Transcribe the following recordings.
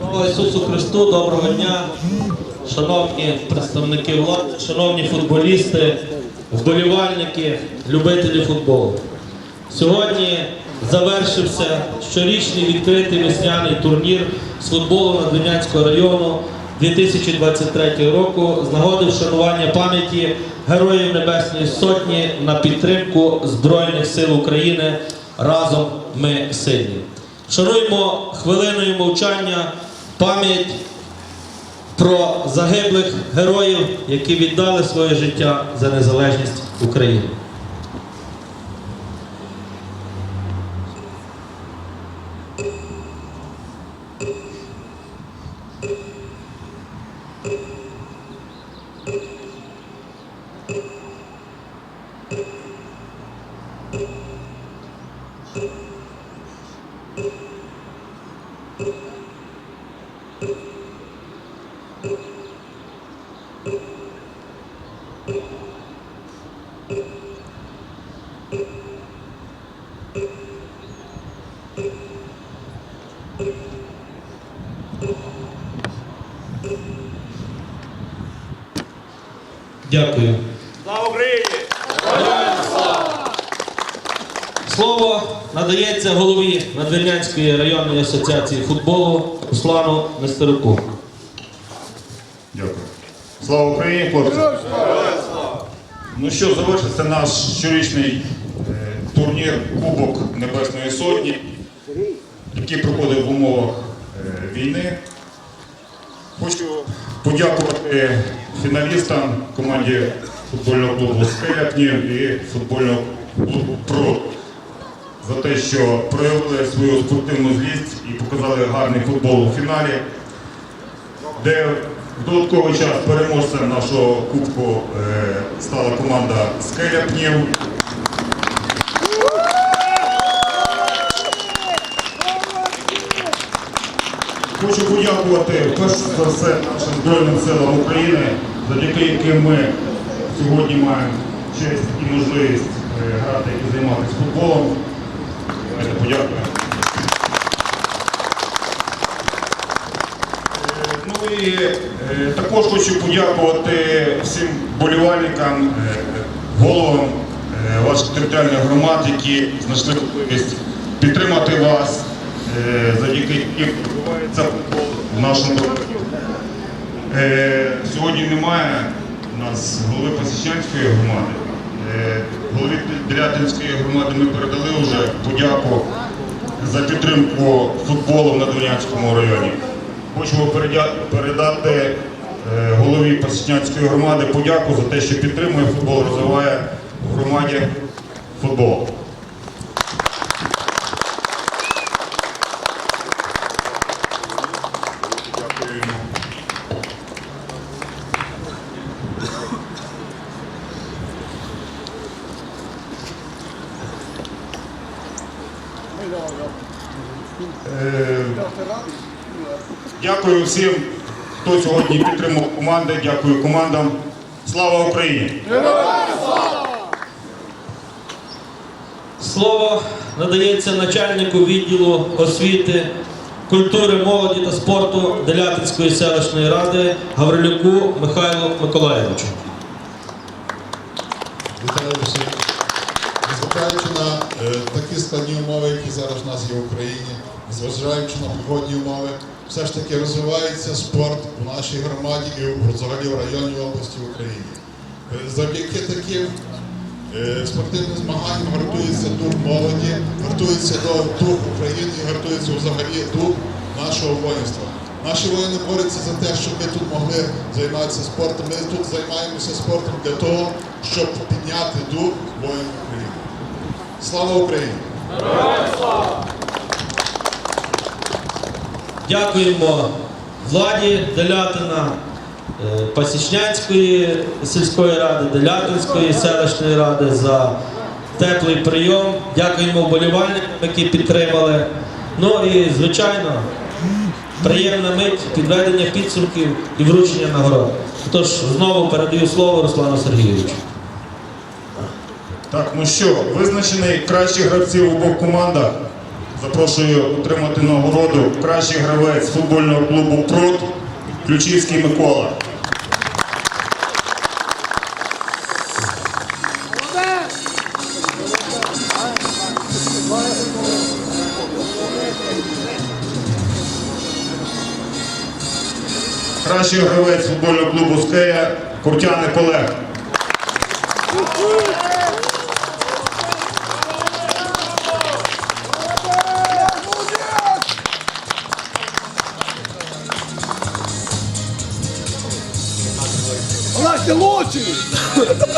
Слава Ісусу Христу, доброго дня, шановні представники влади, шановні футболісти, вболівальники, любителі футболу. Сьогодні завершився щорічний відкритий весняний турнір з футболу Надвинянського району 2023 року з нагоди вшанування пам'яті Героїв Небесної Сотні на підтримку Збройних сил України разом ми сильні. Шануємо хвилиною мовчання пам'ять про загиблих героїв, які віддали своє життя за незалежність України. Дякую. Слава Україні! Слово надається голові Надвірнянської районної асоціації футболу Руслану Нестеруку. Дякую. Слава Україні, хлопці! Ну що, завершився наш щорічний е, турнір Кубок Небесної Сотні, який проходив в умовах е, війни. Хочу подякувати фіналістам команді футбольного клубу Скелятнів і футбольного клубу ПРО за те, що проявили свою спортивну злість і показали гарний футбол у фіналі, де в додатковий час переможцем нашого кубку е, стала команда Скеляпнів. Хочу подякувати перш за все нашим Збройним силам України, завдяки яким ми сьогодні маємо честь і можливість е, грати і займатися футболом. Е, Ну і е, також хочу подякувати всім болівальникам, е, головам ваших територіальних громад, які знайшли можливість підтримати вас, завдяки яким відбувається в нашому. Е, Сьогодні немає у нас голови Пасічанської громади. Е, Голові Делятинської громади ми передали вже подяку за підтримку футболу на Донянському районі. Хочемо передати е, голові Пасічнянської громади подяку за те, що підтримує футбол, розвиває в громаді футбол. Дякую всім, хто сьогодні підтримав команди. Дякую командам. Слава Україні! Слово надається начальнику відділу освіти, культури, молоді та спорту Делятинської селищної ради Гаврилюку Михайлу Миколаєвичу. Вітаю всіх. Незважаючи на е, такі складні умови, які зараз в нас є в Україні, незважаючи на погодні умови, все ж таки розвивається спорт у нашій громаді і взагалі в районі області України. Е, Завдяки таким е, спортивним змаганням гартується дух молоді, гартується дух України і гартується взагалі дух нашого воїнства. Наші воїни борються за те, щоб ми тут могли займатися спортом. Ми тут займаємося спортом для того, щоб підняти дух воїнів України. Слава Україні! Дякуємо владі Делятина, е, Пасічнянської сільської ради, Делятинської селищної ради за теплий прийом. Дякуємо вболівальникам, які підтримали. Ну і, звичайно, приємна мить підведення підсумків і вручення нагород. Тож знову передаю слово Руслану Сергійовичу. Так, ну що, визначений кращих гравців обох командах. Запрошую отримати нагороду кращий гравець футбольного клубу Прут Ключівський Микола. Кращий гравець футбольного клубу Скея Куртяник Олег.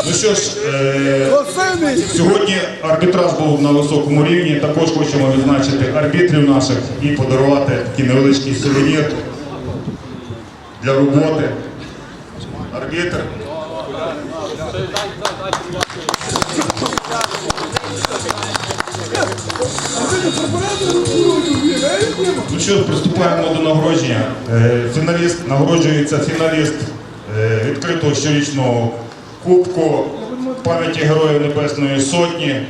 Ну що ж, е, Сьогодні арбітраж був на високому рівні. Також хочемо відзначити арбітрів наших і подарувати такий невеличкий сувенір для роботи. Арбітр. Ну що, приступаємо до нагородження. Е, Фіналіст нагороджується фіналіст відкритого щорічного кубку пам'яті Героїв Небесної Сотні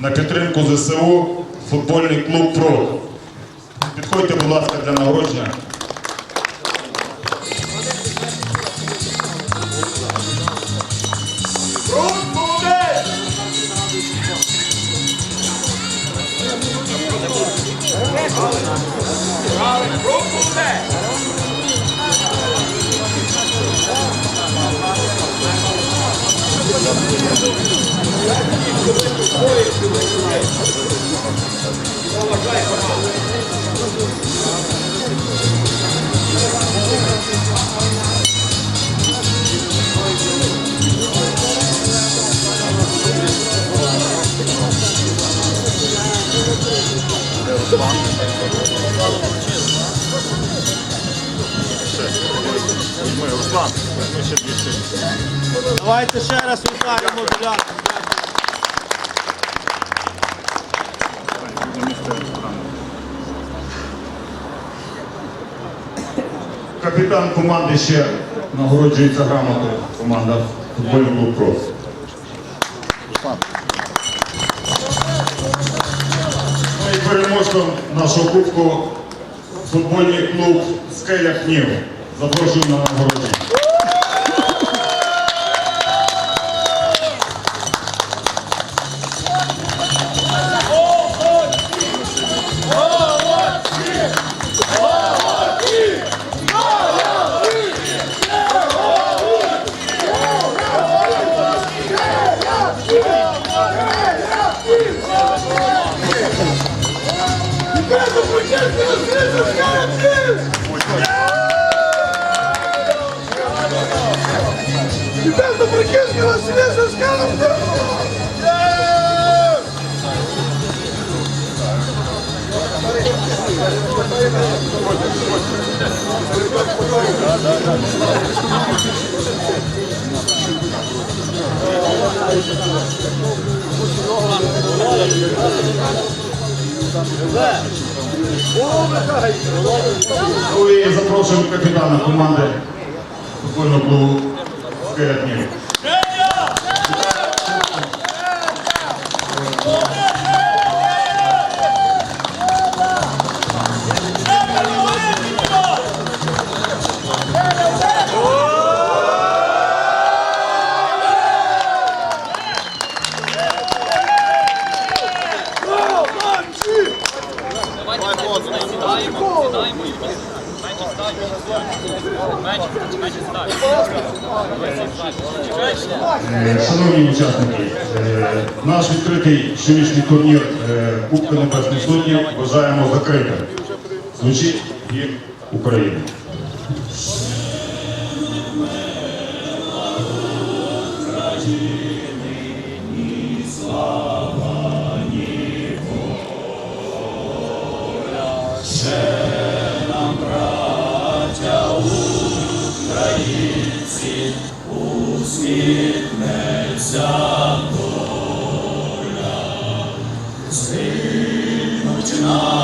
на підтримку ЗСУ футбольний клуб ПРО. Підходьте, будь ласка, для нагородження. Давайте ще раз ударимо, блядь. Капітан команди ще нагороджується грамотою. Команда футбольний клуб. Ну і переможцем нашого кубку футбольний клуб Скеля Кнів. Запрошую на нагородження. І запрошуємо капітана команди футбольного клубу Скеля відкритий щорічний турнір е, Кубка Небесної Сотні вважаємо закритим. Звучить гімн України. Усміхнеться Синуть нас.